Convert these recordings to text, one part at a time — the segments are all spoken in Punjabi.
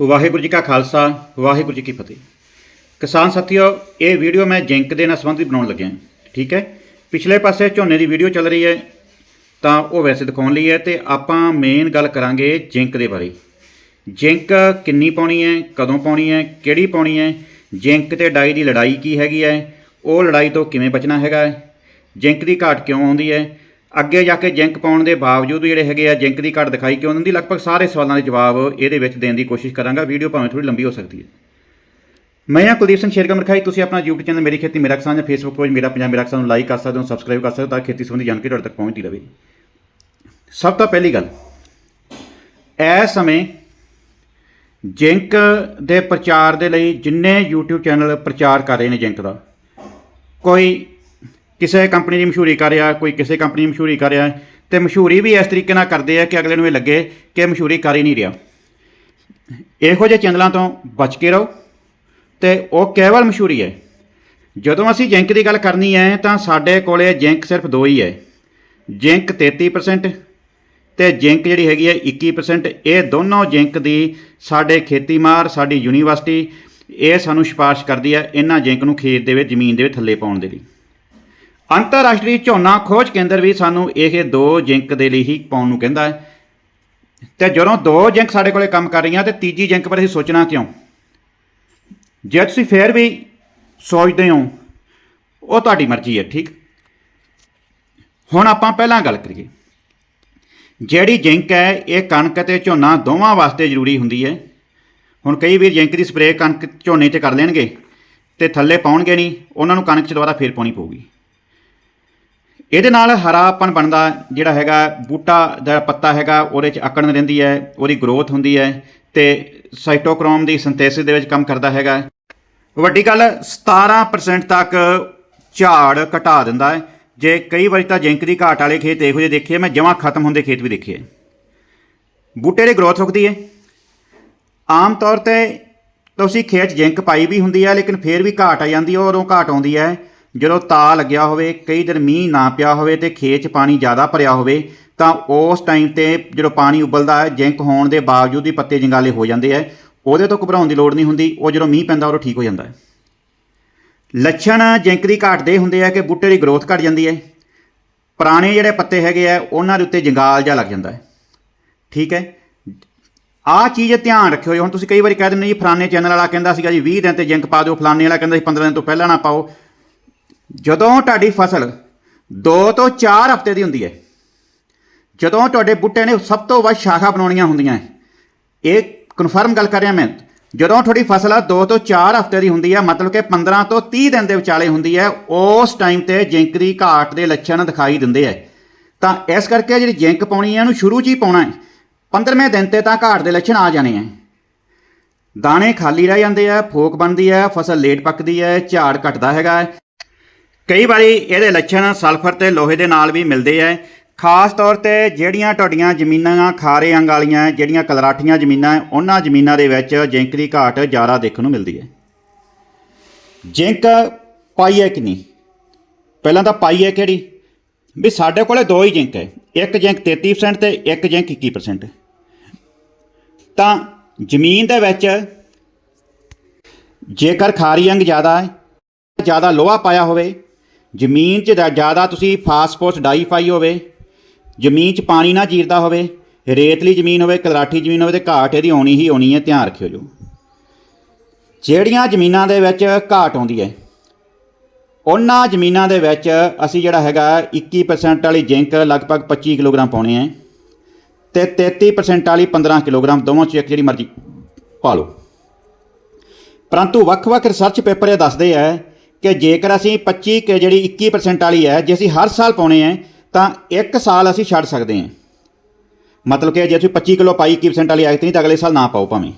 ਵਾਹਿਗੁਰੂ ਜੀ ਕਾ ਖਾਲਸਾ, ਵਾਹਿਗੁਰੂ ਜੀ ਕੀ ਫਤਿਹ। ਕਿਸਾਨ ਸਾਥੀਓ, ਇਹ ਵੀਡੀਓ ਮੈਂ ਜਿੰਕ ਦੇ ਨਾਲ ਸੰਬੰਧਿਤ ਬਣਾਉਣ ਲੱਗਿਆ। ਠੀਕ ਹੈ? ਪਿਛਲੇ ਪਾਸੇ ਝੋਨੇ ਦੀ ਵੀਡੀਓ ਚੱਲ ਰਹੀ ਹੈ, ਤਾਂ ਉਹ ਵੈਸੇ ਦਿਖਾਉਣ ਲਈ ਹੈ ਤੇ ਆਪਾਂ ਮੇਨ ਗੱਲ ਕਰਾਂਗੇ ਜਿੰਕ ਦੇ ਬਾਰੇ। ਜਿੰਕ ਕਿੰਨੀ ਪਾਉਣੀ ਹੈ, ਕਦੋਂ ਪਾਉਣੀ ਹੈ, ਕਿਹੜੀ ਪਾਉਣੀ ਹੈ, ਜਿੰਕ ਤੇ ਡਾਈ ਦੀ ਲੜਾਈ ਕੀ ਹੈਗੀ ਹੈ, ਉਹ ਲੜਾਈ ਤੋਂ ਕਿਵੇਂ ਬਚਣਾ ਹੈਗਾ ਹੈ, ਜਿੰਕ ਦੀ ਘਾਟ ਕਿਉਂ ਆਉਂਦੀ ਹੈ ਅੱਗੇ ਜਾ ਕੇ ਜਿੰਕ ਪਾਉਣ ਦੇ ਬਾਵਜੂਦ ਵੀ ਜਿਹੜੇ ਹੈਗੇ ਆ ਜਿੰਕ ਦੀ ਘਾਟ ਦਿਖਾਈ ਕਿਉਂ ਦਿੰਦੀ, ਲਗਭਗ ਸਾਰੇ ਸਵਾਲਾਂ ਦੇ ਜਵਾਬ ਇਹਦੇ ਵਿੱਚ ਦੇਣ ਦੀ ਕੋਸ਼ਿਸ਼ ਕਰਾਂਗਾ। ਵੀਡੀਓ ਭਾਵੇਂ ਥੋੜੀ ਲੰਬੀ ਹੋ ਸਕਦੀ ਹੈ। ਮੈਂ ਹਾਂ ਕੁਲਦੀਪ ਸਿੰਘ ਸ਼ੇਰਗਮ ਰਖਾਈ। ਤੁਸੀਂ ਆਪਣਾ YouTube ਚੈਨਲ ਮੇਰੀ ਖੇਤੀ ਮੇਰਾ ਕਿਸਾਨ ਜਾਂ Facebook ਪੇਜ ਮੇਰਾ ਪੰਜਾਬ ਮੇਰਾ ਕਿਸਾਨ ਨੂੰ ਲਾਈਕ ਕਰ ਸਕਦੇ ਹੋ ਸਬਸਕ੍ਰਾਈਬ ਕਰ ਸਕਦੇ ਹੋ ਤਾਂ ਖੇਤੀ ਸੰਬੰਧੀ ਜਾਣਕਾਰੀ ਤੁਹਾਡੇ ਤੱਕ ਪਹੁੰਚਦੀ ਰਹੇ। ਸਭ ਤੋਂ ਪਹਿਲੀ ਗੱਲ ਇਸ ਸਮੇਂ ਜਿੰਕ ਦੇ ਪ੍ਰਚਾਰ ਦੇ ਲਈ ਜਿੰਨੇ YouTube ਚੈਨਲ ਪ੍ਰਚਾਰ ਕਰ ਰਹੇ ਨੇ ਜਿੰਕ ਦਾ, ਕੋਈ ਕਿਸੇ ਕੰਪਨੀ ਦੀ ਮਸ਼ਹੂਰੀ ਕਰ ਰਿਹਾ, ਕੋਈ ਕਿਸੇ ਕੰਪਨੀ ਦੀ ਮਸ਼ਹੂਰੀ ਕਰ ਰਿਹਾ ਤੇ ਮਸ਼ਹੂਰੀ ਵੀ ਇਸ ਤਰੀਕੇ ਨਾਲ ਕਰਦੇ ਆ ਕਿ ਅਗਲੇ ਨੂੰ ਇਹ ਲੱਗੇ ਕਿ ਮਸ਼ਹੂਰੀ ਕਰ ਹੀ ਨਹੀਂ ਰਿਹਾ। ਇਹੋ ਜਿਹੇ ਚੈਨਲਾਂ ਤੋਂ ਬਚ ਕੇ ਰਹੋ ਤੇ ਉਹ ਕੇਵਲ ਮਸ਼ਹੂਰੀ ਹੈ। ਜਦੋਂ ਅਸੀਂ ਜਿੰਕ ਦੀ ਗੱਲ ਕਰਨੀ ਹੈ, ਤਾਂ ਸਾਡੇ ਕੋਲੇ ਜਿੰਕ ਸਿਰਫ ਦੋ ਹੀ ਹੈ। ਜਿੰਕ 33% ਤੇ ਜਿੰਕ ਜਿਹੜੀ ਹੈਗੀ ਹੈ 21% ਇਹ ਦੋਨੋਂ ਜਿੰਕ ਦੀ ਸਾਡੇ ਖੇਤੀਮਾਰ, ਸਾਡੀ ਯੂਨੀਵਰਸਿਟੀ, ਇਹ ਸਾਨੂੰ ਸਿਫਾਰਿਸ਼ ਕਰਦੀ ਹੈ ਇਹਨਾਂ ਜਿੰਕ ਨੂੰ ਖੇਤ ਦੇ ਵਿੱਚ, ਜ਼ਮੀਨ ਦੇ ਵਿੱਚ ਥੱਲੇ ਪਾਉਣ ਦੇ ਲਈ। ਅੰਤਰਰਾਸ਼ਟਰੀ ਝੋਨਾ ਖੋਜ ਕੇਂਦਰ ਵੀ ਸਾਨੂੰ ਇਹ ਦੋ ਜਿੰਕ ਦੇ ਲਈ ਹੀ ਪਾਉਣ ਨੂੰ ਕਹਿੰਦਾ ਹੈ। ਤੇ ਜਦੋਂ ਦੋ ਜਿੰਕ ਸਾਡੇ ਕੋਲੇ ਕੰਮ ਕਰ ਰਹੀਆਂ ਤੇ ਤੀਜੀ ਜਿੰਕ ਪਰ ਅਸੀਂ ਸੋਚਣਾ ਕਿਉਂ? ਜੇ ਤੁਸੀਂ ਫੇਰ ਵੀ ਸੋਚਦੇ ਹੋ, ਉਹ ਤੁਹਾਡੀ ਮਰਜ਼ੀ ਹੈ, ਠੀਕ? ਹੁਣ ਆਪਾਂ ਪਹਿਲਾਂ ਗੱਲ ਕਰੀਏ। ਜਿਹੜੀ ਜਿੰਕ ਹੈ, ਇਹ ਕਣਕ ਅਤੇ ਝੋਨਾ ਦੋਵਾਂ ਵਾਸਤੇ ਜ਼ਰੂਰੀ ਹੁੰਦੀ ਹੈ। ਹੁਣ ਕਈ ਵੀਰ ਜਿੰਕ ਦੀ ਸਪਰੇਅ ਕਣਕ ਝੋਨੇ 'ਚ ਕਰ ਲੈਣਗੇ ਤੇ ਥੱਲੇ ਪਾਉਣਗੇ ਨਹੀਂ, ਉਹਨਾਂ ਨੂੰ ਕਣਕ 'ਚ ਦੁਬਾਰਾ ਫੇਰ ਪਾਉਣੀ ਪਊਗੀ। ਇਹਦੇ ਨਾਲ ਹਰਾਪਨ ਬਣਦਾ ਜਿਹੜਾ ਹੈਗਾ, ਬੂਟਾ ਦਾ ਪੱਤਾ ਹੈਗਾ, ਉਹਦੇ 'ਚ ਅਕੜਨ ਰਹਿੰਦੀ ਹੈ, ਉਹਦੀ ਗਰੋਥ ਹੁੰਦੀ ਹੈ ਤੇ ਸਾਈਟੋਕ੍ਰੋਮ ਦੀ ਸਿੰਥੇਸਿਸ ਦੇ ਵਿੱਚ ਕੰਮ ਕਰਦਾ ਹੈਗਾ। ਵੱਡੀ ਗੱਲ 17% ਤੱਕ ਝਾੜ ਘਟਾ ਦਿੰਦਾ ਹੈ। ਜੇ ਕਈ ਵਾਰੀ ਤਾਂ ਜਿੰਕ ਦੀ ਘਾਟ ਵਾਲੇ ਖੇਤ ਇਹੋ ਜਿਹੇ ਦੇਖੇ ਮੈਂ ਜਮਾਂ ਖਤਮ ਹੁੰਦੇ ਖੇਤ ਵੀ ਦੇਖੇ ਬੂਟੇ ਦੀ ਗਰੋਥ ਰੁਕਦੀ ਹੈ। ਆਮ ਤੌਰ ਤੇ ਤੁਸੀਂ ਖੇਤ 'ਚ ਜਿੰਕ ਪਾਈ ਵੀ ਹੁੰਦੀ ਹੈ, ਲੇਕਿਨ ਫੇਰ ਵੀ ਘਾਟ ਆ ਜਾਂਦੀ ਹੈ, ਉਦੋਂ ਘਾਟ ਆਉਂਦੀ ਹੈ। ਜਦੋਂ ਤਾ ਲੱਗਿਆ ਹੋਵੇ, ਕਈ ਦਿਨ ਮੀਂਹ ਨਾ ਪਿਆ ਹੋਵੇ ਤੇ ਖੇਤ 'ਚ ਪਾਣੀ ਜ਼ਿਆਦਾ ਭਰਿਆ ਹੋਵੇ, ਤਾਂ ਉਸ ਟਾਈਮ ਤੇ ਜਦੋਂ ਪਾਣੀ ਉਬਲਦਾ ਹੈ, ਜਿੰਕ ਹੋਣ ਦੇ ਬਾਵਜੂਦ ਵੀ ਪੱਤੇ ਜੰਗਾਲੇ ਹੋ ਜਾਂਦੇ ਹੈ, ਉਹਦੇ ਤੋਂ ਘਬਰਾਉਣ ਦੀ ਲੋੜ ਨਹੀਂ ਹੁੰਦੀ, ਉਹ ਜਦੋਂ ਮੀਂਹ ਪੈਂਦਾ ਉਦੋਂ ਠੀਕ ਹੋ ਜਾਂਦਾ ਹੈ। ਲੱਛਣ ਜਿੰਕ ਦੀ ਘਾਟ ਦੇ ਹੁੰਦੇ ਆ ਕਿ ਬੂਟੇ ਦੀ ਗਰੋਥ ਘਟ ਜਾਂਦੀ ਹੈ, ਪੁਰਾਣੇ ਜਿਹੜੇ ਪੱਤੇ ਹੈਗੇ ਆ ਉਹਨਾਂ ਦੇ ਉੱਤੇ ਜੰਗਾਲ ਜਿਹਾ ਲੱਗ ਜਾਂਦਾ ਹੈ। ਠੀਕ ਹੈ? ਆਹ ਚੀਜ਼ ਧਿਆਨ ਰੱਖਿਓ ਹੁਣ ਤੁਸੀਂ ਕਈ ਵਾਰੀ ਕਹਿ ਦਿੰਦੇ ਜੀ, ਫਲਾਣੇ ਚੈਨਲ ਵਾਲਾ ਕਹਿੰਦਾ ਸੀਗਾ ਜੀ 20 ਦਿਨ ਤੇ ਜਿੰਕ ਪਾ ਦਿਓ, ਫਲਾਣੇ ਵਾਲਾ ਕਹਿੰਦਾ ਸੀ 15 ਦਿਨ ਤੋਂ ਪਹਿਲਾਂ ਨਾ ਪਾਓ ਜਦੋਂ ਤੁਹਾਡੀ ਫਸਲ 2 ਤੋਂ 4 ਹਫ਼ਤੇ ਦੀ ਹੁੰਦੀ ਹੈ, ਜਦੋਂ ਤੁਹਾਡੇ ਬੂਟੇ ਨੇ ਸਭ ਤੋਂ ਵੱਧ ਸ਼ਾਖਾ ਬਣਾਉਣੀਆਂ ਹੁੰਦੀਆਂ ਇਹ ਕਨਫਰਮ ਗੱਲ ਕਰ ਰਿਹਾ ਮੈਂ, ਜਦੋਂ ਤੁਹਾਡੀ ਫਸਲ ਆ 2 ਤੋਂ 4 ਹਫ਼ਤੇ ਦੀ ਹੁੰਦੀ ਹੈ, ਮਤਲਬ ਕਿ 15 ਤੋਂ 30 ਦਿਨ ਦੇ ਵਿਚਾਲੇ ਹੁੰਦੀ ਹੈ, ਉਸ ਟਾਈਮ ਤੇ ਜਿੰਕ ਦੀ ਘਾਟ ਦੇ ਲੱਛਣ ਦਿਖਾਈ ਦਿੰਦੇ ਹੈ। ਤਾਂ ਇਸ ਕਰਕੇ ਜਿਹੜੀ ਜਿੰਕ ਪਾਉਣੀ ਹੈ ਇਹਨੂੰ ਸ਼ੁਰੂ 'ਚ ਹੀ ਪਾਉਣਾ ਹੈ 15ਵੇਂ ਦਿਨ ਤੇ ਤਾਂ ਘਾਟ ਦੇ ਲੱਛਣ ਆ ਜਾਣੇ ਹੈ। ਦਾਣੇ ਖਾਲੀ ਰਹਿ ਜਾਂਦੇ ਆ ਫੋਕ ਬਣਦੀ ਹੈ, ਫਸਲ ਲੇਟ ਪੱਕਦੀ ਹੈ, ਝਾੜ ਘਟਦਾ ਹੈਗਾ ਕਈ ਵਾਰੀ ਇਹਦੇ ਲੱਛਣ ਸਲਫਰ ਤੇ ਲੋਹੇ ਦੇ ਨਾਲ ਵੀ ਮਿਲਦੇ ਆ ਖਾਸ ਤੌਰ ਤੇ ਜਿਹੜੀਆਂ ਤੁਹਾਡੀਆਂ ਜ਼ਮੀਨਾਂ ਖਾਰੇ ਅੰਗ ਵਾਲੀਆਂ, ਜਿਹੜੀਆਂ ਕਲਰਾਠੀਆਂ ਜ਼ਮੀਨਾਂ ਉਹਨਾਂ ਜ਼ਮੀਨਾਂ ਦੇ ਵਿੱਚ ਜਿੰਕ ਦੀ ਘਾਟ ਜ਼ਿਆਦਾ ਦੇਖਣ ਨੂੰ ਮਿਲਦੀ ਹੈ ਜਿੰਕ ਪਾਈ ਹੈ ਕਿ ਨਹੀਂ ਪਹਿਲਾਂ ਤਾਂ ਪਾਈ ਹੈ ਕਿਹੜੀ? ਵੀ ਸਾਡੇ ਕੋਲੇ ਦੋ ਹੀ ਜਿੰਕ ਹੈ ਇੱਕ ਜਿੰਕ 33% ਤੇ ਇੱਕ ਜਿੰਕ 21% ਤਾਂ ਜ਼ਮੀਨ ਦੇ ਵਿੱਚ ਜੇਕਰ ਖਾਰੀ ਅੰਗ ਜ਼ਿਆਦਾ ਹੈ ਜ਼ਿਆਦਾ ਲੋਹਾ ਪਾਇਆ ਹੋਵੇ ਜ਼ਮੀਨ 'ਚ ਜ਼ਿਆਦਾ ਤੁਸੀਂ ਫਾਸਫੋਰਸ ਡਾਈ ਪਾਈ ਹੋਵੇ, ਜ਼ਮੀਨ 'ਚ ਪਾਣੀ ਨਾ ਜੀਰਦਾ ਹੋਵੇ, ਰੇਤਲੀ ਜ਼ਮੀਨ ਹੋਵੇ, ਕਲਰਾਠੀ ਜ਼ਮੀਨ ਹੋਵੇ ਤੇ ਘਾਟ ਇਹਦੀ ਆਉਣੀ ਹੀ ਆਉਣੀ ਹੈ, ਧਿਆਨ ਰੱਖਿਓ ਜੋ। ਜਿਹੜੀਆਂ ਜ਼ਮੀਨਾਂ ਦੇ ਵਿੱਚ ਘਾਟ ਆਉਂਦੀ ਹੈ, ਉਹਨਾਂ ਜ਼ਮੀਨਾਂ ਦੇ ਵਿੱਚ ਅਸੀਂ ਜਿਹੜਾ ਹੈਗਾ 21% ਵਾਲੀ ਜਿੰਕ ਲਗਭਗ 25 ਕਿਲੋਗ੍ਰਾਮ ਪਾਉਣੇ ਹੈ ਤੇ 33% ਵਾਲੀ 15 ਕਿਲੋਗ੍ਰਾਮ ਦੋਵਾਂ 'ਚ ਇੱਕ ਜਿਹੜੀ ਮਰਜ਼ੀ ਪਾ ਲਓ। ਪਰੰਤੂ ਵੱਖ-ਵੱਖ ਰਿਸਰਚ ਪੇਪਰ ਇਹ ਦੱਸਦੇ ਆ ਕਿ ਜੇਕਰ ਅਸੀਂ 25 ਕਿ ਜਿਹੜੀ 21% ਵਾਲੀ ਹੈ, ਜੇ ਅਸੀਂ ਹਰ ਸਾਲ ਪਾਉਣੇ ਆ ਤਾਂ ਇੱਕ ਸਾਲ ਅਸੀਂ ਛੱਡ ਸਕਦੇ ਹਾਂ। ਮਤਲਬ ਕਿ ਜੇ ਤੁਸੀਂ 25 ਕਿਲੋ ਪਾਈ 21% ਵਾਲੀ ਆਇਤ ਨਹੀਂ ਤਾਂ ਅਗਲੇ ਸਾਲ ਨਾ ਪਾਓ ਭਾਵੇਂ।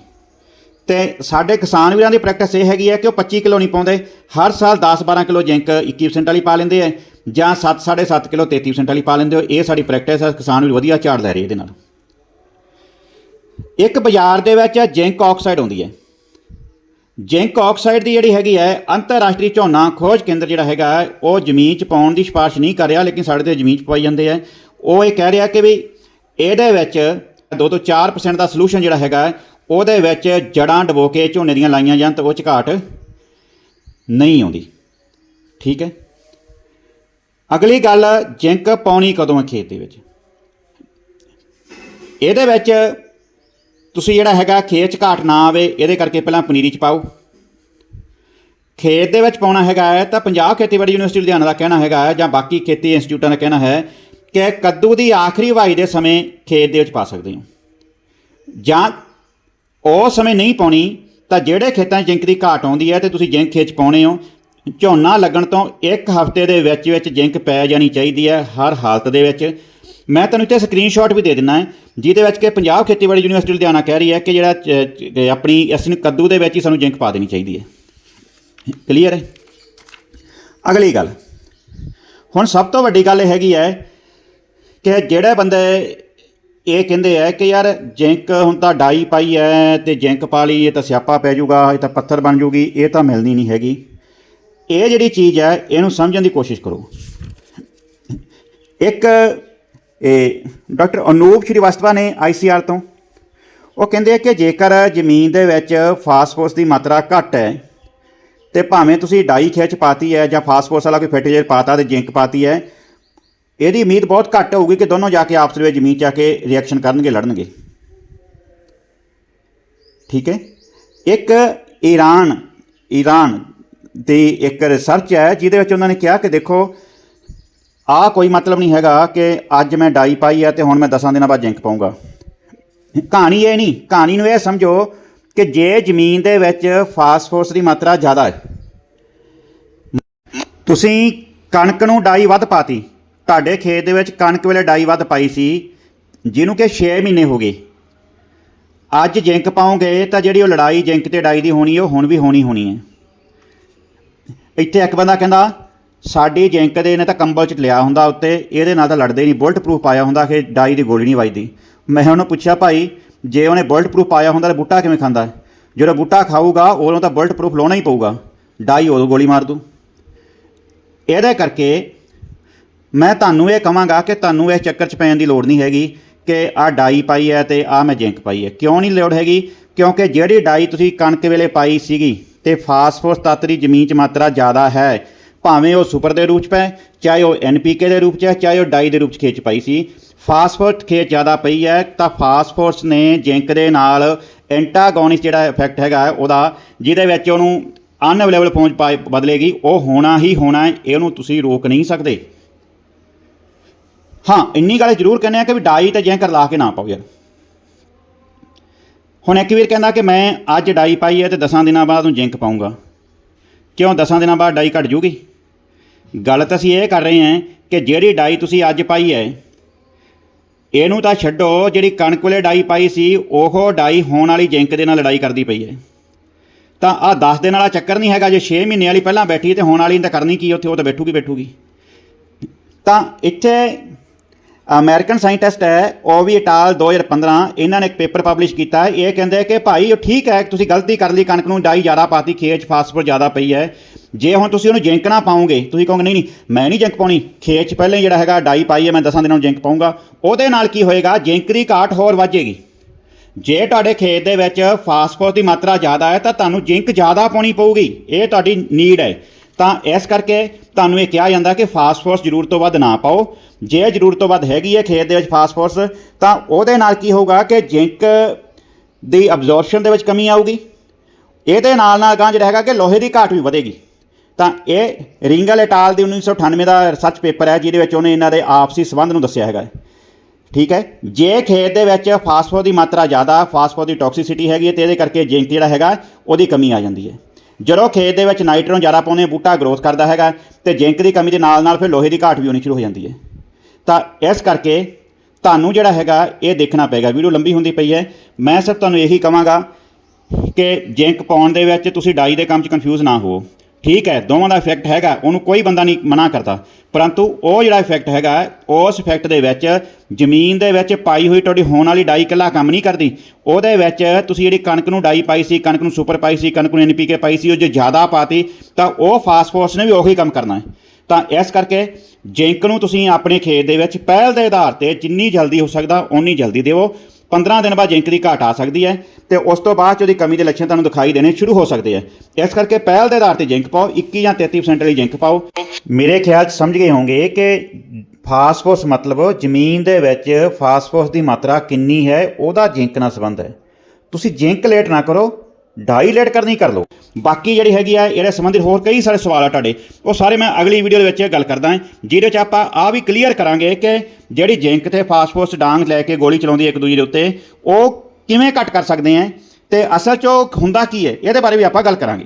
ਤੇ ਸਾਡੇ ਕਿਸਾਨ ਵੀਰਾਂ ਦੀ ਪ੍ਰੈਕਟਿਸ ਇਹ ਹੈਗੀ ਹੈ ਕਿ ਉਹ 25 ਕਿਲੋ ਨਹੀਂ ਪਾਉਂਦੇ। ਹਰ ਸਾਲ 10-12 ਕਿਲੋ ਜਿੰਕ 21% ਵਾਲੀ ਪਾ ਲੈਂਦੇ ਆ ਜਾਂ 7 7.5 ਕਿਲੋ 33% ਵਾਲੀ ਪਾ ਲੈਂਦੇ ਹੋ। ਇਹ ਸਾਡੀ ਪ੍ਰੈਕਟਿਸ ਹੈ, ਕਿਸਾਨ ਵੀ ਵਧੀਆ ਝਾੜ ਲੈ ਰਹੇ ਇਹਦੇ ਨਾਲ। ਇੱਕ ਬਾਜ਼ਾਰ ਦੇ ਵਿੱਚ ਜਿੰਕ ਆਕਸਾਈਡ ਆਉਂਦੀ ਹੈ। ਜਿੰਕ ਆਕਸਾਈਡ ਦੀ ਜਿਹੜੀ ਹੈਗੀ ਹੈ, ਅੰਤਰਰਾਸ਼ਟਰੀ ਝੋਨਾ ਖੋਜ ਕੇਂਦਰ ਜਿਹੜਾ ਹੈਗਾ, ਉਹ ਜ਼ਮੀਨ 'ਚ ਪਾਉਣ ਦੀ ਸਿਫਾਰਿਸ਼ ਨਹੀਂ ਕਰ ਰਿਹਾ, ਲੇਕਿਨ ਸਾਡੇ ਤੇ ਜ਼ਮੀਨ 'ਚ ਪਾਈ ਜਾਂਦੇ ਆ। ਉਹ ਇਹ ਕਹਿ ਰਿਹਾ ਕਿ ਵੀ ਇਹਦੇ ਵਿੱਚ 2 ਤੋਂ 4% ਦਾ ਸੋਲੂਸ਼ਨ ਜਿਹੜਾ ਹੈਗਾ, ਉਹਦੇ ਵਿੱਚ ਜੜਾਂ ਡਬੋ ਕੇ ਝੋਨੇ ਦੀਆਂ ਲਾਈਆਂ ਜਾਣ ਤਾਂ ਉਹ ਚ ਘਾਟ ਨਹੀਂ ਆਉਂਦੀ। ਠੀਕ ਹੈ? ਅਗਲੀ ਗੱਲ, ਜਿੰਕ ਪਾਉਣੀ ਕਦੋਂ ਹੈ ਖੇਤ ਦੇ ਵਿੱਚ? ਇਹਦੇ ਵਿੱਚ ਤੁਸੀਂ ਜਿਹੜਾ ਹੈਗਾ ਖੇਤ 'ਚ ਘਾਟ ਨਾ ਆਵੇ, ਇਹਦੇ ਕਰਕੇ ਪਹਿਲਾਂ ਪਨੀਰੀ 'ਚ ਪਾਓ। ਖੇਤ ਦੇ ਵਿੱਚ ਪਾਉਣਾ ਹੈਗਾ ਹੈ ਤਾਂ ਪੰਜਾਬ ਖੇਤੀਬਾੜੀ ਯੂਨੀਵਰਸਿਟੀ ਲੁਧਿਆਣਾ ਦਾ ਕਹਿਣਾ ਹੈਗਾ ਜਾਂ ਬਾਕੀ ਖੇਤੀ ਇੰਸਟੀਚਿਊਟਾਂ ਦਾ ਕਹਿਣਾ ਹੈ ਕਿ ਕੱਦੂ ਦੀ ਆਖਰੀ ਵਾਈ ਦੇ ਸਮੇਂ ਖੇਤ ਦੇ ਵਿੱਚ ਪਾ ਸਕਦੇ ਹੋ। ਜਾਂ ਉਹ ਸਮੇਂ ਨਹੀਂ ਪਾਉਣੀ ਤਾਂ ਜਿਹੜੇ ਖੇਤਾਂ 'ਚ ਜਿੰਕ ਦੀ ਘਾਟ ਆਉਂਦੀ ਹੈ ਤੇ ਤੁਸੀਂ ਜਿੰਕ ਖੇਤ 'ਚ ਪਾਉਣੇ ਹੋ ਝੋਨਾ ਲੱਗਣ ਤੋਂ ਇੱਕ ਹਫ਼ਤੇ ਦੇ ਵਿੱਚ ਵਿੱਚ ਜਿੰਕ ਪੈ ਜਾਣੀ ਚਾਹੀਦੀ ਹੈ ਹਰ ਹਾਲਤ ਦੇ ਵਿੱਚ। ਮੈਂ ਤੁਹਾਨੂੰ ਇੱਥੇ ਸਕਰੀਨਸ਼ਾਟ ਵੀ ਦੇ ਦਿੰਦਾ ਹੈ, ਜਿਹਦੇ ਵਿੱਚ ਕਿ ਪੰਜਾਬ ਖੇਤੀਬਾੜੀ ਯੂਨੀਵਰਸਿਟੀ ਲੁਧਿਆਣਾ ਕਹਿ ਰਹੀ ਹੈ ਕਿ ਜਿਹੜਾ ਚ- ਚ- ਆਪਣੀ ਅਸੀਂ ਕੱਦੂ ਦੇ ਵਿੱਚ ਹੀ ਸਾਨੂੰ ਜਿੰਕ ਪਾ ਦੇਣੀ ਚਾਹੀਦੀ ਹੈ। ਕਲੀਅਰ ਹੈ? ਅਗਲੀ ਗੱਲ। ਹੁਣ ਸਭ ਤੋਂ ਵੱਡੀ ਗੱਲ ਇਹ ਹੈਗੀ ਹੈ ਕਿ ਜਿਹੜੇ ਬੰਦੇ ਇਹ ਕਹਿੰਦੇ ਆ ਕਿ ਯਾਰ ਜਿੰਕ ਹੁਣ ਤਾਂ ਡਾਈ ਪਾਈ ਹੈ ਤੇ ਜਿੰਕ ਪਾ ਲਈ, ਇਹ ਤਾਂ ਸਿਆਪਾ ਪੈ ਜਾਊਗਾ, ਇਹ ਤਾਂ ਪੱਥਰ ਬਣ ਜਾਊਗੀ, ਇਹ ਤਾਂ ਮਿਲਣੀ ਨਹੀਂ ਹੈਗੀ। ਇਹ ਜਿਹੜੀ ਚੀਜ਼ ਹੈ, ਇਹਨੂੰ ਸਮਝਣ ਦੀ ਕੋਸ਼ਿਸ਼ ਕਰੋ। ਇੱਕ, ਇਹ ਡਾਕਟਰ ਅਨੂਪ ਸ਼੍ਰੀਵਾਸਤਵਾ ਨੇ ਆਈਸੀਆਰ ਤੋਂ। ਉਹ ਕਹਿੰਦੇ ਆ ਕਿ ਜੇਕਰ ਜ਼ਮੀਨ ਦੇ ਵਿੱਚ ਫਾਸਫੋਰਸ ਦੀ ਮਾਤਰਾ ਘੱਟ ਹੈ, ਤੇ ਭਾਵੇਂ ਤੁਸੀਂ ਡਾਈ ਖੇਚ ਪਾਤੀ ਹੈ ਜਾਂ ਫਾਸਫੋਰਸ ਵਾਲਾ ਕੋਈ ਫਰਟੀਲਾਈਜ਼ਰ ਪਾਤਾ ਤੇ ਜ਼ਿੰਕ ਪਾਤੀ ਹੈ, ਇਹਦੀ ਉਮੀਦ ਬਹੁਤ ਘੱਟ ਹੋਊਗੀ ਕਿ ਦੋਨੋਂ ਜਾ ਕੇ ਆਪਸ ਵਿੱਚ ਜ਼ਮੀਨ 'ਚ ਆ ਕੇ ਰਿਐਕਸ਼ਨ ਕਰਨਗੇ, ਲੜਨਗੇ। ਠੀਕ ਹੈ? ਇੱਕ, ਈਰਾਨ ਈਰਾਨ ਦੀ ਇੱਕ ਰਿਸਰਚ ਹੈ, ਜਿਹਦੇ ਵਿੱਚ ਉਹਨਾਂ ਨੇ ਕਿਹਾ ਕਿ ਦੇਖੋ ਆ ਕੋਈ ਮਤਲਬ ਨਹੀਂ ਹੈਗਾ ਕਿ ਅੱਜ ਮੈਂ ਡਾਈ ਪਾਈ ਹੈ ਤੇ ਹੁਣ ਮੈਂ 10 ਦਿਨਾਂ ਬਾਅਦ ਜ਼ਿੰਕ ਪਾਉਂਗਾ ਕਹਾਣੀ ਇਹ ਨਹੀਂ, ਕਹਾਣੀ ਨੂੰ ਇਹ ਸਮਝੋ ਕਿ ਜੇ ਜ਼ਮੀਨ ਦੇ ਵਿੱਚ ਫਾਸਫੋਰਸ ਦੀ ਮਾਤਰਾ ਜ਼ਿਆਦਾ ਹੈ, ਤੁਸੀਂ ਕਣਕ ਨੂੰ ਡਾਈ ਵੱਧ ਪਾਤੀ, ਤੁਹਾਡੇ ਖੇਤ ਦੇ ਵਿੱਚ ਕਣਕ ਵੇਲੇ ਡਾਈ ਵੱਧ ਪਾਈ ਸੀ, ਜਿਹਨੂੰ ਕਿ 6 ਮਹੀਨੇ ਹੋ ਗਏ। ਅੱਜ ਜਿੰਕ ਪਾਉਂਗੇ ਤਾਂ ਜਿਹੜੀ ਉਹ ਲੜਾਈ ਜਿੰਕ ਤੇ ਡਾਈ ਦੀ ਹੋਣੀ, ਉਹ ਹੁਣ ਵੀ ਹੋਣੀ ਹੋਣੀ ਹੈ। ਇੱਥੇ ਇੱਕ ਬੰਦਾ ਕਹਿੰਦਾ, ਸਾਡੀ ਜਿੰਕ ਦੇ ਨੇ ਤਾਂ ਕੰਬਲ ਚ ਲਿਆ ਹੁੰਦਾ ਉੱਤੇ, ਇਹਦੇ ਨਾਲ ਤਾਂ ਲੜਦੇ ਨਹੀਂ ਬੁਲਟ ਪ੍ਰੂਫ ਪਾਇਆ ਹੁੰਦਾ ਕਿ ਡਾਈ ਦੀ ਗੋਲੀ ਨਹੀਂ ਵੱਜਦੀ। ਮੈਂ ਉਹਨੂੰ ਪੁੱਛਿਆ, ਭਾਈ, ਜੇ ਉਹਨੇ ਬੁਲਟ ਪ੍ਰੂਫ ਪਾਇਆ ਹੁੰਦਾ ਤਾਂ ਬੂਟਾ ਕਿਵੇਂ ਖਾਂਦਾ? ਜਦੋਂ ਬੂਟਾ ਖਾਊਗਾ, ਉਦੋਂ ਤਾਂ ਬੁਲਟ ਪ੍ਰੂਫ ਲਾਉਣਾ ਹੀ ਪਊਗਾ। ਡਾਈ ਉਦੋਂ ਗੋਲੀ ਮਾਰ ਦੂ। ਇਹਦੇ ਕਰਕੇ ਮੈਂ ਤੁਹਾਨੂੰ ਇਹ ਕਹਾਂਗਾ ਕਿ ਤੁਹਾਨੂੰ ਇਸ ਚੱਕਰ 'ਚ ਪੈਣ ਦੀ ਲੋੜ ਨਹੀਂ ਹੈਗੀ ਕਿ ਆਹ ਡਾਈ ਪਾਈ ਹੈ ਤੇ ਆਹ ਮੈਂ ਜਿੰਕ ਪਾਈ ਹੈ। ਕਿਉਂ ਨਹੀਂ ਲੋੜ ਹੈਗੀ? ਕਿਉਂਕਿ ਜਿਹੜੀ ਡਾਈ ਤੁਸੀਂ ਕਣਕ ਵੇਲੇ ਪਾਈ ਸੀਗੀ ਤੇ ਫਾਸਫੋਰਸ ਤੱਤ ਦੀ ਜ਼ਮੀਨ 'ਚ ਮਾਤਰਾ ਜ਼ਿਆਦਾ ਹੈ। ਭਾਵੇਂ ਉਹ ਸੁਪਰ ਦੇ ਰੂਪ 'ਚ ਪਏ, ਚਾਹੇ ਉਹ ਐਨਪੀਕੇ ਦੇ ਰੂਪ 'ਚ ਹੈ, ਚਾਹੇ ਉਹ ਡਾਈ ਦੇ ਰੂਪ 'ਚ ਖੇਚ ਪਾਈ ਸੀ। ਫਾਸਫੋਰਸ ਖੇਚ ਜ਼ਿਆਦਾ ਪਈ ਹੈ, ਤਾਂ ਫਾਸਫੋਰਸ ਨੇ ਜਿੰਕ ਦੇ ਨਾਲ ਐਂਟਾਗੋਨਿਸਟ ਜਿਹੜਾ ਇਫੈਕਟ ਹੈਗਾ ਉਹਦਾ, ਜਿਹਦੇ ਵਿੱਚ ਉਹਨੂੰ ਅਨਅਵੇਲੇਬਲ ਪਹੁੰਚ ਪਾਏ ਬਦਲੇਗੀ, ਉਹ ਹੋਣਾ ਹੀ ਹੋਣਾ ਹੈ ਇਹਨੂੰ ਤੁਸੀਂ ਰੋਕ ਨਹੀਂ ਸਕਦੇ। ਹਾਂ, ਇੰਨੀ ਗੱਲ ਜ਼ਰੂਰ ਕਹਿੰਦੇ ਆ ਕਿ ਵੀ ਡਾਈ ਤੇ ਜੈਂਕਰ ਲਾ ਕੇ ਨਾ ਪਾਓ ਯਾਰ। ਹੁਣ ਇੱਕ ਵੀਰ ਕਹਿੰਦਾ ਕਿ ਮੈਂ ਅੱਜ ਡਾਈ ਪਾਈ ਹੈ ਤੇ 10 ਦਿਨਾਂ ਬਾਅਦ ਨੂੰ ਜਿੰਕ ਪਾਉਂਗਾ ਕਿਉਂ 10 ਦਿਨਾਂ ਬਾਅਦ ਡਾਈ ਘਟ ਜੂਗੀ? ਗੱਲ ਤਾਂ ਅਸੀਂ ਇਹ ਕਰ ਰਹੇ ਹਾਂ ਕਿ ਜਿਹੜੀ ਡਾਈ ਤੁਸੀਂ ਅੱਜ ਪਾਈ ਹੈ, ਇਹਨੂੰ ਤਾਂ ਛੱਡੋ, ਜਿਹੜੀ ਕਣਕ ਵਾਲੇ ਡਾਈ ਪਾਈ ਸੀ, ਉਹ ਡਾਈ ਹੋਣ ਵਾਲੀ ਜਿੰਕ ਦੇ ਨਾਲ ਲੜਾਈ ਕਰਦੀ ਪਈ ਹੈ। ਤਾਂ ਆਹ 10 ਦਿਨ ਵਾਲਾ ਚੱਕਰ ਨਹੀਂ ਹੈਗਾ, ਜੇ 6 ਮਹੀਨੇ ਵਾਲੀ ਪਹਿਲਾਂ ਬੈਠੀ ਤੇ ਹੋਣ ਵਾਲੀ ਤਾਂ ਕਰਨੀ ਕੀ ਉੱਥੇ ਉਹ ਤਾਂ ਬੈਠੂਗੀ ਬੈਠੂਗੀ। ਤਾਂ ਇੱਥੇ ਅਮਰੀਕਨ ਸਾਇੰਟਿਸਟ ਹੈ, ਉਹ ਵੀ ਇਟਾਲ 2015 ਇਹਨਾਂ ਨੇ ਇੱਕ ਪੇਪਰ ਪਬਲਿਸ਼ ਕੀਤਾ। ਹੈ ਇਹ ਕਹਿੰਦੇ ਕਿ ਭਾਈ, ਉਹ ਠੀਕ ਹੈ, ਤੁਸੀਂ ਗਲਤੀ ਕਰ ਲਈ, ਕਣਕ ਨੂੰ ਡਾਈ ਜ਼ਿਆਦਾ ਪਾਤੀ, ਖੇਤ 'ਚ ਫਾਸਫੋਰ ਜ਼ਿਆਦਾ ਪਈ ਹੈ। ਜੇ ਹੁਣ ਤੁਸੀਂ ਉਹਨੂੰ ਜਿੰਕ ਨਾ ਪਾਉਂਗੇ ਤੁਸੀਂ ਕਹੋਗੇ, ਨਹੀਂ ਨਹੀਂ, ਮੈਂ ਨਹੀਂ ਜਿੰਕ ਪਾਉਣੀ। ਖੇਤ 'ਚ ਪਹਿਲਾਂ ਹੀ ਜਿਹੜਾ ਹੈਗਾ, ਡਾਈ ਪਾਈ ਹੈ, ਮੈਂ ਦਸਾਂ ਦਿਨਾਂ ਨੂੰ ਜਿੰਕ ਪਾਉਂਗਾ ਉਹਦੇ ਨਾਲ ਕੀ ਹੋਏਗਾ ਜਿੰਕ ਦੀ ਘਾਟ ਹੋਰ ਵੱਜੇਗੀ ਜੇ ਤੁਹਾਡੇ ਖੇਤ ਦੇ ਵਿੱਚ ਫਾਸਫੋਰਸ ਦੀ ਮਾਤਰਾ ਜ਼ਿਆਦਾ ਹੈ, ਤਾਂ ਤੁਹਾਨੂੰ ਜਿੰਕ ਜ਼ਿਆਦਾ ਪਾਉਣੀ ਪਊਗੀ। ਇਹ ਤੁਹਾਡੀ ਨੀਡ ਹੈ। ਤਾਂ ਇਸ ਕਰਕੇ ਤੁਹਾਨੂੰ ਇਹ ਕਿਹਾ ਜਾਂਦਾ ਕਿ ਫਾਸਫੋਰਸ ਜ਼ਰੂਰਤ ਤੋਂ ਵੱਧ ਨਾ ਪਾਓ। ਜੇ ਜ਼ਰੂਰਤ ਤੋਂ ਵੱਧ ਹੈਗੀ ਹੈ ਖੇਤ ਦੇ ਵਿੱਚ ਫਾਸਫੋਰਸ ਤਾਂ ਉਹਦੇ ਨਾਲ ਕੀ ਹੋਊਗਾ ਕਿ ਜਿੰਕ ਦੀ ਅਬਜ਼ੌਰਪਸ਼ਨ ਦੇ ਵਿੱਚ ਕਮੀ ਆਊਗੀ। ਇਹਦੇ ਨਾਲ ਨਾਲ ਗਾਂ ਜਿਹੜਾ ਹੈਗਾ ਕਿ ਲੋਹੇ ਦੀ ਘਾਟ ਵੀ ਵਧੇਗੀ। ਤਾਂ ਇਹ ਰਿੰਗਲ ਇਟਾਲ ਦੀ 1998 ਦਾ ਰਿਸਰਚ ਪੇਪਰ ਹੈ, ਜਿਹਦੇ ਵਿੱਚ ਉਹਨੇ ਇਹਨਾਂ ਦੇ ਆਪਸੀ ਸੰਬੰਧ ਨੂੰ ਦੱਸਿਆ ਹੈਗਾ ਠੀਕ ਹੈ? ਜੇ ਖੇਤ ਦੇ ਵਿੱਚ ਫਾਸਫੋਰ ਦੀ ਮਾਤਰਾ ਜ਼ਿਆਦਾ ਫਾਸਫੋਰ ਦੀ ਟੌਕਸਿਸਿਟੀ ਹੈਗੀ ਹੈ, ਤੇ ਇਹਦੇ ਕਰਕੇ ਜਿੰਕ ਜਿਹੜਾ ਹੈਗਾ, ਉਹਦੀ ਕਮੀ ਆ ਜਾਂਦੀ ਹੈ। ਜਦੋਂ ਖੇਤ ਦੇ ਵਿੱਚ ਨਾਈਟ੍ਰੋਜਨ ਜ਼ਿਆਦਾ ਪਾਉਂਦੇ ਹਾਂ, ਬੂਟਾ ਗਰੋਥ ਕਰਦਾ ਹੈਗਾ ਤੇ ਜਿੰਕ ਦੀ ਕਮੀ ਦੇ ਨਾਲ ਨਾਲ ਫਿਰ ਲੋਹੇ ਦੀ ਘਾਟ ਵੀ ਹੋਣੀ ਸ਼ੁਰੂ ਹੋ ਜਾਂਦੀ ਹੈ। ਤਾਂ ਇਸ ਕਰਕੇ ਤੁਹਾਨੂੰ ਜਿਹੜਾ ਹੈਗਾ ਇਹ ਦੇਖਣਾ ਪਏਗਾ। ਵੀਡੀਓ ਲੰਬੀ ਹੁੰਦੀ ਪਈ ਹੈ। ਮੈਂ ਸਿਰਫ ਤੁਹਾਨੂੰ ਇਹੀ ਕਹਾਂਗਾ ਕਿ ਜਿੰਕ ਪਾਉਣ ਦੇ ਵਿੱਚ ਤੁਸੀਂ ਡਾਈ ਦੇ ਕੰਮ 'ਚ ਕਨਫਿਊਜ਼ ਨਾ ਹੋਵੋ। ਠੀਕ ਹੈ, ਦੋਵਾਂ ਦਾ ਇਫੈਕਟ ਹੈਗਾ, ਉਹਨੂੰ ਕੋਈ ਬੰਦਾ ਨਹੀਂ ਮਨਾ ਕਰਦਾ। ਪਰੰਤੂ ਉਹ ਜਿਹੜਾ ਇਫੈਕਟ ਹੈਗਾ, ਉਸ ਇਫੈਕਟ ਦੇ ਵਿੱਚ ਜ਼ਮੀਨ ਦੇ ਵਿੱਚ ਪਾਈ ਹੋਈ ਤੁਹਾਡੀ ਹੋਣ ਵਾਲੀ ਡਾਈ ਇਕੱਲਾ ਕੰਮ ਨਹੀਂ ਕਰਦੀ। ਉਹਦੇ ਵਿੱਚ ਤੁਸੀਂ ਜਿਹੜੀ ਕਣਕ ਨੂੰ ਡਾਈ ਪਾਈ ਸੀ, ਕਣਕ ਨੂੰ ਸੁਪਰ ਪਾਈ ਸੀ, ਕਣਕ ਨੂੰ ਐਨਪੀਕੇ ਪਾਈ ਸੀ, ਉਹ ਜੇ ਜ਼ਿਆਦਾ ਪਾਤੀ, ਤਾਂ ਉਹ ਫਾਸਫੋਰਸ ਨੇ ਵੀ ਉਹੀ ਕੰਮ ਕਰਨਾ ਹੈ। ਤਾਂ ਇਸ ਕਰਕੇ ਜਿੰਕ ਨੂੰ ਤੁਸੀਂ ਆਪਣੇ ਖੇਤ ਦੇ ਵਿੱਚ ਪਹਿਲ ਦੇ ਆਧਾਰ ਤੇ ਜਿੰਨੀ ਜਲਦੀ ਹੋ ਸਕਦਾ, ਓਨੀ ਜਲਦੀ ਦਿਓ 15 ਦਿਨ ਬਾਅਦ ਜਿੰਕ ਦੀ ਘਾਟ ਆ ਸਕਦੀ ਹੈ ਤੇ ਉਸ ਤੋਂ ਬਾਅਦ 'ਚ ਉਹਦੀ ਕਮੀ ਦੇ ਲੱਛਣ ਤੁਹਾਨੂੰ ਦਿਖਾਈ ਦੇਣੇ ਸ਼ੁਰੂ ਹੋ ਸਕਦੇ ਆ ਇਸ ਕਰਕੇ ਪਹਿਲ ਦੇ ਆਧਾਰ ਤੇ ਜਿੰਕ ਪਾਓ 21 ਜਾਂ 33% ਲਈ ਜਿੰਕ ਪਾਓ। ਮੇਰੇ ਖਿਆਲ 'ਚ ਸਮਝ ਗਏ ਹੋਵੋਗੇ ਕਿ ਫਾਸਫੋਰਸ ਮਤਲਬ ਜ਼ਮੀਨ ਦੇ ਵਿੱਚ ਫਾਸਫੋਰਸ ਦੀ ਮਾਤਰਾ ਕਿੰਨੀ ਹੈ, ਉਹਦਾ ਜਿੰਕ ਨਾਲ ਸੰਬੰਧ ਹੈ। ਤੁਸੀਂ ਜਿੰਕ ਲੇਟ ਨਾ ਕਰੋ ਡਾਈ ਲੇਟ ਕਰਨੀ ਕਰ ਲਓ। ਬਾਕੀ ਜਿਹੜੀ ਹੈਗੀ ਆ, ਇਹਦੇ ਸੰਬੰਧਿਤ ਹੋਰ ਕਈ ਸਾਰੇ ਸਵਾਲ ਆ ਤੁਹਾਡੇ, ਉਹ ਸਾਰੇ ਮੈਂ ਅਗਲੀ ਵੀਡੀਓ ਦੇ ਵਿੱਚ ਗੱਲ ਕਰਦਾ ਹਾਂ। ਜਿਹਦੇ 'ਚ ਆਪਾਂ ਆ ਵੀ ਕਲੀਅਰ ਕਰਾਂਗੇ ਕਿ ਜਿਹੜੀ ਜਿੰਕ ਤੇ ਫਾਸਫੋਰਸ ਡਾਂਗ ਲੈ ਕੇ ਗੋਲੀ ਚਲਾਉਂਦੀ ਹੈ ਇੱਕ ਦੂਜੇ ਦੇ ਉੱਤੇ, ਉਹ ਕਿਵੇਂ ਕੱਟ ਕਰ ਸਕਦੇ ਆ ਤੇ ਅਸਲ 'ਚ ਹੁੰਦਾ ਕੀ ਹੈ, ਇਹਦੇ ਬਾਰੇ ਵੀ ਆਪਾਂ ਗੱਲ ਕਰਾਂਗੇ।